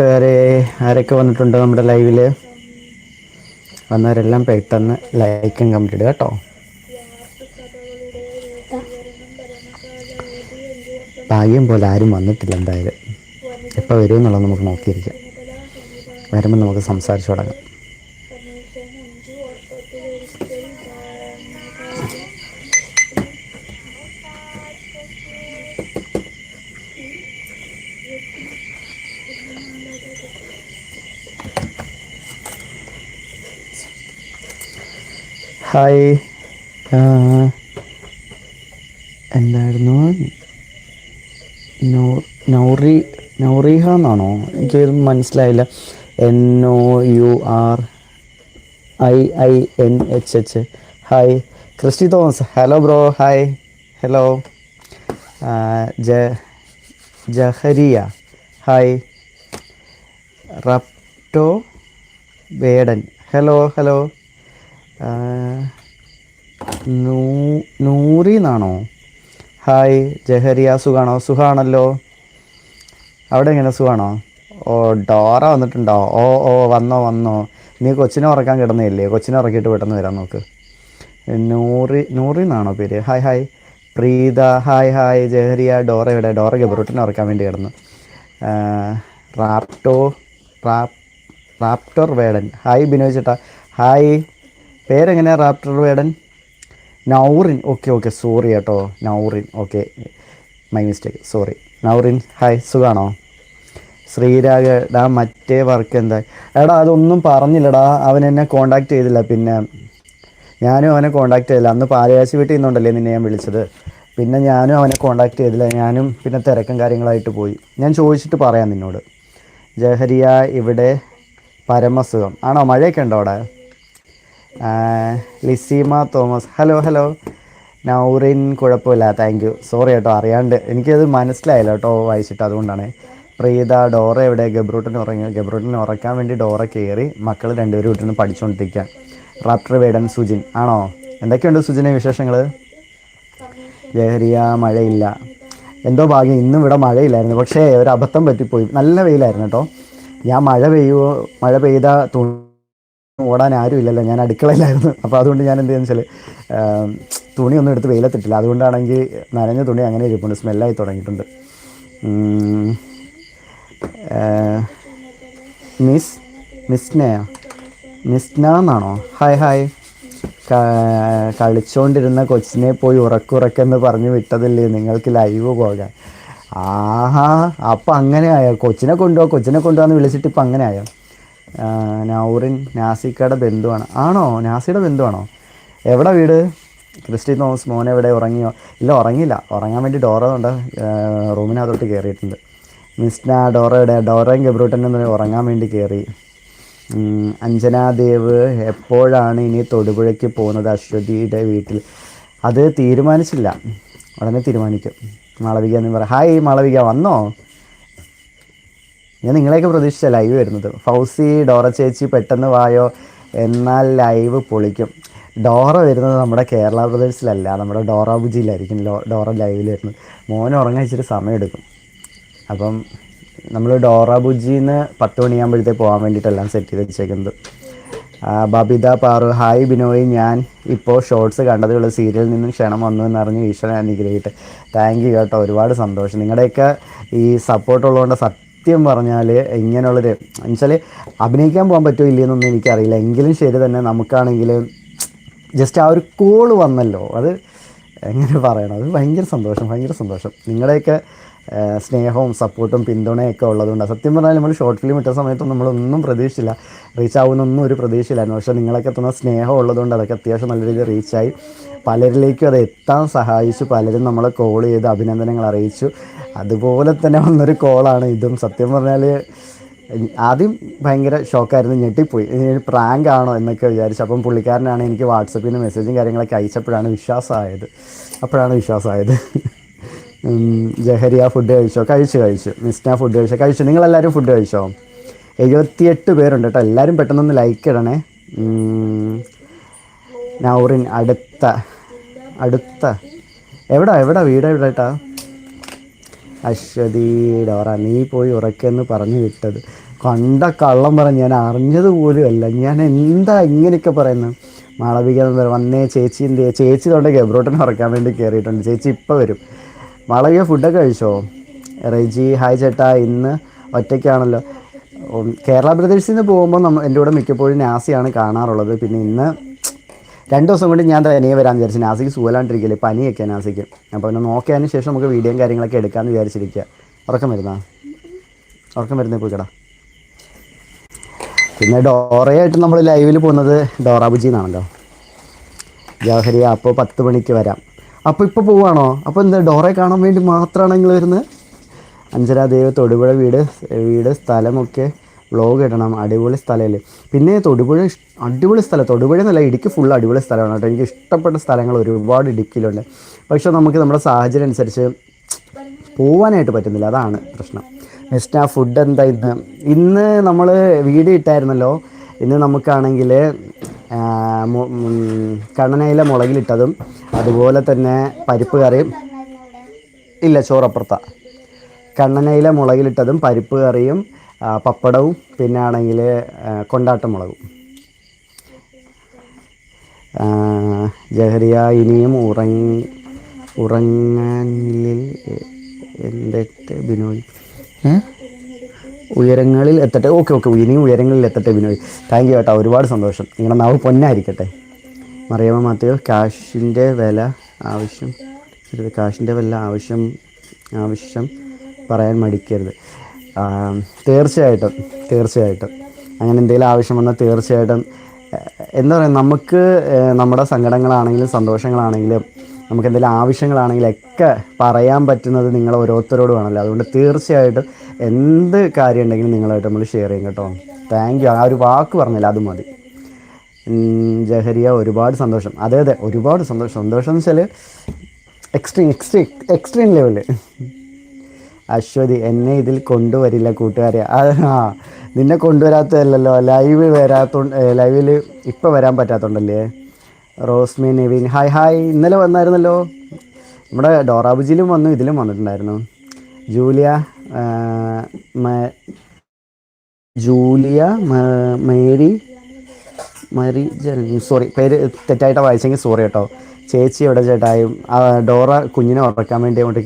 കൂട്ടുകാരെ ആരൊക്കെ വന്നിട്ടുണ്ട് നമ്മുടെ ലൈവിൽ? വന്നവരെല്ലാം പെട്ടെന്ന് ലൈക്കും കമന്റ് ഇടുക കേട്ടോ. ഭാഗ്യം പോലെ ആരും വന്നിട്ടില്ല എന്തായാലും. എപ്പോൾ വരും എന്നുള്ളത് നമുക്ക് നോക്കിയിരിക്കാം. വരുമ്പോൾ നമുക്ക് സംസാരിച്ചു തുടങ്ങാം. ഹായ്. എന്തായിരുന്നു? നൗറി നൗറിഹ എന്നാണോ എനിക്ക് മനസ്സിലായില്ല. N O U R I I N H H hi. Christy Thomas. Hello bro. Hi. Hello. ജ Jahariya. Hi. Raptor Vedan. Hello hello. Noori എന്നാണോ ഹായ് ജഹരിയ സുഖാണോ? സുഖാണല്ലോ. അവിടെ എങ്ങനെ സുഖാണോ? ഓ ഡോറ വന്നിട്ടുണ്ടോ? ഓ ഓ വന്നോ വന്നോ. നീ കൊച്ചിനെ ഉറക്കാൻ കിടന്നില്ലേ? കൊച്ചിനെ ഉറക്കിയിട്ട് പെട്ടെന്ന് വരാൻ നോക്ക്. നൂറി നൂറി എന്നാണോ പേര്? Hi hi. Preetha hi hi. Jahariya Dora ഇവിടെ ഡോറ ഗബ്രൂട്ടിനെ ഉറക്കാൻ വേണ്ടി കിടന്നു. റാപ്റ്റോ rap raptor Vedan. Hi Binoy ചേട്ടാ. Hi. പേരെങ്ങനെയാ raptor Vedan? Nourin. Okay okay sorry കേട്ടോ. Nourin. Okay my mistake sorry Nourin hi സുഖാണോ? ശ്രീരാഗ് ഡാ മറ്റേ വർക്ക് എന്താ? എടാ അതൊന്നും പറഞ്ഞില്ലടാ. അവൻ എന്നെ കോണ്ടാക്ട് ചെയ്തില്ല. പിന്നെ ഞാനും അവനെ കോണ്ടാക്ട് ചെയ്തില്ല. അന്ന് പാലയാശി വീട്ടിൽ നിന്നുണ്ടല്ലേ നിന്നെ ഞാൻ വിളിച്ചത്. പിന്നെ ഞാനും അവനെ കോണ്ടാക്ട് ചെയ്തില്ല. ഞാനും പിന്നെ തിരക്കും കാര്യങ്ങളായിട്ട് പോയി. ഞാൻ ചോദിച്ചിട്ട് പറയാം നിന്നോട്. ജഹരിയ ഇവിടെ പരമസുഖം. ആണോ? മഴയൊക്കെ ഉണ്ടോ അവിടെ? Liseema Thomas. Hello hello Nourin കുഴപ്പമില്ല. താങ്ക് യു സോറി കേട്ടോ അറിയാണ്ട്. എനിക്കത് മനസ്സിലായില്ല കേട്ടോ വായിച്ചിട്ട്. അതുകൊണ്ടാണ്. പ്രീത ഡോറ എവിടെ? ഗബ്രൂട്ടൻ ഉറങ്ങി ഗബ്രൂട്ടൻ ഉറക്കാൻ വേണ്ടി ഡോറ കയറി മക്കൾ രണ്ടുപേരും വീട്ടിൽ നിന്ന് പഠിച്ചുകൊണ്ടിരിക്കുക റാപ്റ്റർ വേടൻ സുജിൻ ആണോ? എന്തൊക്കെയുണ്ട് സുജിനെ വിശേഷങ്ങൾ ലഹരിയ മഴയില്ല. എന്തോ ഭാഗ്യം ഇന്നും ഇവിടെ മഴയില്ലായിരുന്നു. പക്ഷേ ഒരു അബദ്ധം പറ്റിപ്പോയി. നല്ല വെയിലായിരുന്നു കേട്ടോ. ഞാൻ മഴ പെയ്യുമോ മഴ പെയ്ത തുണി ഓടാൻ ആരുമില്ലല്ലോ. ഞാൻ അടുക്കളയിലായിരുന്നു. അപ്പോൾ അതുകൊണ്ട് ഞാൻ എന്ത് ചെയ്യുന്നത് വെച്ചാൽ തുണി ഒന്നും എടുത്ത് വെയിലത്തിട്ടില്ല. അതുകൊണ്ടാണെങ്കിൽ നനഞ്ഞ തുണി അങ്ങനെ ഇരിപ്പുണ്ട്. സ്മെല്ലായി തുടങ്ങിയിട്ടുണ്ട്. മിസ് മിസ്നയോ മിസ്ന എന്നാണോ? Hi hi. കളിച്ചുകൊണ്ടിരുന്ന കൊച്ചിനെ പോയി ഉറക്കുറക്കെന്ന് പറഞ്ഞു വിട്ടതല്ലേ? നിങ്ങൾക്ക് ലൈവ് പോകാൻ. ആഹാ അപ്പം അങ്ങനെ ആയോ? കൊച്ചിനെ കൊണ്ടുപോകാം കൊച്ചിനെ കൊണ്ടുപോകാന്ന് വിളിച്ചിട്ട് ഇപ്പം അങ്ങനെ ആയോ? നൗറിൻ നാസിക്കയുടെ ബന്ധുവാണ്. ആണോ? നാസിയുടെ ബന്ധുവാണോ? എവിടെ വീട്? ക്രിസ്റ്റി തോമസ് മോൻ എവിടെ? ഉറങ്ങിയോ? ഇല്ല ഉറങ്ങില്ല ഉറങ്ങാൻ വേണ്ടി ഡോറ കൊണ്ട് റൂമിനകത്തോട്ട് കയറിയിട്ടുണ്ട് മിസ്ന ഡോറയുടെ ഡോറയും ഗബ്രൂട്ടനും ഉറങ്ങാൻ വേണ്ടി കയറി അഞ്ജനാദേവ് എപ്പോഴാണ് ഇനി തൊടുപുഴയ്ക്ക് പോകുന്നത് അശ്വതിയുടെ വീട്ടിൽ? അത് തീരുമാനിച്ചില്ല. ഉടനെ തീരുമാനിക്കും. മാളവിക എന്ന് പറയാം. ഹായ് മാളവിക. വന്നോ? ഞാൻ നിങ്ങളെയൊക്കെ പ്രതീക്ഷിച്ച ലൈവ് വരുന്നത് ഫൗസി ഡോറ ചേച്ചി പെട്ടെന്ന് വായോ? എന്നാൽ ലൈവ് പൊളിക്കും. ഡോറ വരുന്നത് നമ്മുടെ കേരള ബ്രദേഴ്സിലല്ല നമ്മുടെ ഡോറ ബുജിയിലായിരിക്കും ഡോറ ലൈവിൽ വരുന്നത്. മോൻ ഉറങ്ങാൻ ഇച്ചിരി സമയമെടുക്കും. അപ്പം നമ്മൾ ഡോറ ബുജിന്ന് പത്ത് മണിയാകുമ്പോഴത്തേക്ക് പോകാൻ വേണ്ടിയിട്ടെല്ലാം സെറ്റ് ചെയ്ത് വെച്ചേക്കുന്നത്. ബബിത പാറു. ഹായ് ബിനോയ് ഞാൻ ഇപ്പോൾ ഷോർട്സ് കണ്ടതേ ഉള്ളൂ സീരിയലിൽ നിന്നും ക്ഷണം വന്നു എന്നറിഞ്ഞ് ഈശ്വരൻ അനുഗ്രഹിക്കട്ടെ. താങ്ക് യു കേട്ടോ. ഒരുപാട് സന്തോഷം. നിങ്ങളുടെയൊക്കെ ഈ സപ്പോർട്ട് ഉള്ളതുകൊണ്ട് സത്യം പറഞ്ഞാൽ ഇങ്ങനെയുള്ളൊരു എന്നുവെച്ചാൽ അഭിനയിക്കാൻ പോകാൻ പറ്റുമോ ഇല്ലയെന്നൊന്നും എനിക്കറിയില്ല. എങ്കിലും ശരി തന്നെ നമുക്കാണെങ്കിൽ ജസ്റ്റ് ആ ഒരു കോൾ വന്നല്ലോ. അത് എങ്ങനെ പറയണം? അത് ഭയങ്കര സന്തോഷം ഭയങ്കര സന്തോഷം. നിങ്ങളുടെയൊക്കെ സ്നേഹവും സപ്പോർട്ടും പിന്തുണയൊക്കെ ഉള്ളതുകൊണ്ട്. സത്യം പറഞ്ഞാൽ നമ്മൾ ഷോർട്ട് ഫിലിം ഇട്ട സമയത്തൊന്നും നമ്മളൊന്നും പ്രതീക്ഷിച്ചില്ല. റീച്ച് ആവുമെന്നൊന്നും ഒരു പ്രതീക്ഷയില്ലായിരുന്നു. പക്ഷേ നിങ്ങളൊക്കെ തന്ന സ്നേഹം ഉള്ളതുകൊണ്ട് അതൊക്കെ അത്യാവശ്യം നല്ല രീതിയിൽ റീച്ചായി പലരിലേക്കും അത് എത്താൻ സഹായിച്ചു. പലരും നമ്മളെ കോൾ ചെയ്ത് അഭിനന്ദനങ്ങൾ അറിയിച്ചു. അതുപോലെ തന്നെ വന്നൊരു കോളാണ് ഇതും. സത്യം പറഞ്ഞാൽ ആദ്യം ഭയങ്കര ഷോക്കായിരുന്നു ഞെട്ടിപ്പോയി. പ്രാങ്ക് ആണോ എന്നൊക്കെ വിചാരിച്ചു. അപ്പം പുള്ളിക്കാരനാണ് എനിക്ക് വാട്സപ്പിൽ നിന്ന് മെസ്സേജും കാര്യങ്ങളൊക്കെ അയച്ചപ്പോഴാണ് വിശ്വാസമായത്. അപ്പോഴാണ് വിശ്വാസമായത്. ജഹരിയ ഫുഡ് കഴിച്ചോ? കഴിച്ചു കഴിച്ചു. മിസ്ന ഫുഡ് കഴിച്ചോ. കഴിച്ചു. നിങ്ങളെല്ലാവരും ഫുഡ് കഴിച്ചോ? എഴുപത്തിയെട്ട് പേരുണ്ട് കേട്ടോ എല്ലാവരും പെട്ടെന്നൊന്ന് ലൈക്ക് ഇടണേ. നൗറിൻ അടുത്ത അടുത്ത. എവിടാ എവിടാ വീട് എവിടെ കേട്ടാ അശ്വതി ഡോറ നീ പോയി ഉറക്കെന്ന് പറഞ്ഞു വിട്ടത്. കണ്ട കള്ളം പറഞ്ഞ് ഞാൻ അറിഞ്ഞത് പോലും അല്ല. ഞാൻ എന്താ ഇങ്ങനെയൊക്കെ പറയുന്നത് മാളവിക എന്ന് വന്നേ ചേച്ചി എന്ത് ചേച്ചി തൊണ്ട് ഗബ്രോട്ടൻ ഉറക്കാൻ വേണ്ടി കയറിയിട്ടുണ്ട് ചേച്ചി ഇപ്പോൾ വരും. മാളവിക ഫുഡൊക്കെ കഴിച്ചോ? റെജി ഹായ് ചേട്ടാ ഇന്ന് ഒറ്റയ്ക്കാണല്ലോ. കേരള ബ്രദേഴ്സിൽ നിന്ന് പോകുമ്പോൾ നമ്മൾ എന്റെ കൂടെ മിക്കപ്പോഴും നാസിയാണ് കാണാറുള്ളത്. പിന്നെ ഇന്ന് രണ്ട് ദിവസം കൊണ്ട് ഞാൻ തനിയെ വരാൻ വിചാരിച്ചു നാസിക്ക് സുഖലാണ്ടിരിക്കില്ലേ പനിയൊക്കെ നാസിക്ക്. അപ്പോൾ പിന്നെ നോക്കിയതിന് ശേഷം നമുക്ക് വീഡിയോയും കാര്യങ്ങളൊക്കെ എടുക്കാമെന്ന് വിചാരിച്ചിരിക്കുക ഉറക്കം വരുന്ന? ഉറക്കം വരുന്നേ പോയിക്കടാ പിന്നെ ഡോറയായിട്ട് നമ്മൾ ലൈവിൽ പോകുന്നത് ഡോറാബുജി എന്നാണല്ലോ. ജവഹരിയ അപ്പോൾ പത്ത് മണിക്ക് വരാം. അപ്പോൾ ഇപ്പോൾ പോവാണോ? അപ്പോൾ എന്താ ഡോറയെ കാണാൻ വേണ്ടി മാത്രമാണ് നിങ്ങൾ വരുന്നത് അഞ്ചര ദേവ് തൊടുപുഴ വീട് വീട് സ്ഥലമൊക്കെ വ്ളോഗ് ഇടണം. അടിപൊളി സ്ഥലമല്ലേ പിന്നെ തൊടുപുഴ അടിപൊളി സ്ഥലം. തൊടുപുഴ എന്നല്ല ഇടുക്കി ഫുൾ അടിപൊളി സ്ഥലമാണ് കേട്ടോ. എനിക്ക് ഇഷ്ടപ്പെട്ട സ്ഥലങ്ങൾ ഒരുപാട് ഇടുക്കിയിലുണ്ട്. പക്ഷേ നമുക്ക് നമ്മുടെ സാഹചര്യം അനുസരിച്ച് പോവാനായിട്ട് പറ്റുന്നില്ല. അതാണ് പ്രശ്നം. നെക്സ്റ്റ് ആ ഫുഡ് എന്താ ഇന്ന്? ഇന്ന് നമ്മൾ വീഡിയോ ഇട്ടായിരുന്നല്ലോ. ഇന്ന് നമുക്കാണെങ്കിൽ കണ്ണനയിലെ മുളകിലിട്ടതും അതുപോലെ തന്നെ പരിപ്പ് കറിയും. ഇല്ല ചോറപ്പുറത്ത. കണ്ണനയിലെ മുളകിലിട്ടതും പരിപ്പ് കറിയും പപ്പടവും പിന്നെ ആണെങ്കിൽ കൊണ്ടാട്ട മുളകും. ആ, ജഹരിയ ഇനിയും ഉറങ്ങി ഉറങ്ങാനിൽ എന്റെ ബിനോയ് ഏ? ഉയരങ്ങളിൽ എത്തട്ടെ. ഓക്കെ ഓക്കെ ഇനിയും ഉയരങ്ങളിൽ എത്തട്ടെ ബിനോയ് താങ്ക് യു കേട്ടോ ഒരുപാട് സന്തോഷം. നിങ്ങളുടെ നാവ് പൊന്നായിരിക്കട്ടെ. മറിയമ്മ മാത്യു കാശിന്റെ വില ആവശ്യം. കാശിന്റെ വില ആവശ്യം ആവശ്യം പറയാൻ മടിക്കരുത്. തീർച്ചയായിട്ടും തീർച്ചയായിട്ടും. അങ്ങനെ എന്തെങ്കിലും ആവശ്യം വന്നാൽ തീർച്ചയായിട്ടും എന്താ പറയുക നമുക്ക് നമ്മുടെ സങ്കടങ്ങളാണെങ്കിലും സന്തോഷങ്ങളാണെങ്കിലും നമുക്ക് എന്തെങ്കിലും ആവശ്യങ്ങളാണെങ്കിലൊക്കെ പറയാൻ പറ്റുന്നത് നിങ്ങൾ ഓരോരുത്തരോടുമാണല്ലോ അതുകൊണ്ട് തീർച്ചയായിട്ടും എന്ത് കാര്യം ഉണ്ടെങ്കിലും നിങ്ങളായിട്ട് നമ്മൾ ഷെയർ ചെയ്യും കേട്ടോ. താങ്ക് യു ആ ഒരു വാക്ക് പറഞ്ഞില്ല അത് മതി. ജഹരിയ ഒരുപാട് സന്തോഷം. അതെ അതെ ഒരുപാട് സന്തോഷം. സന്തോഷം എന്ന് വെച്ചാൽ extreme extreme extreme level Aswathy എന്നെ ഇതിൽ കൊണ്ടുവരില്ല കൂട്ടുകാരെ. ആ നിന്നെ കൊണ്ടുവരാത്തതല്ലല്ലോ. ലൈവ് വരാത്ത ലൈവിൽ ഇപ്പോൾ വരാൻ പറ്റാത്തോണ്ടല്ലേ? റോസ്മി നെവിൻ ഹായ് ഹായ് ഇന്നലെ വന്നായിരുന്നല്ലോ. നമ്മുടെ ഡോറാബുജിയിലും വന്നു ഇതിലും വന്നിട്ടുണ്ടായിരുന്നു. ജൂലിയ ജൂലിയ മേരി മരി സോറി പേര് തെറ്റായിട്ട് വായിച്ചെങ്കിൽ സോറി കേട്ടോ. ചേച്ചി എവിടെ ചേട്ടായും? ഡോറ കുഞ്ഞിനെ ഉറക്കാൻ വേണ്ടി അങ്ങോട്ട്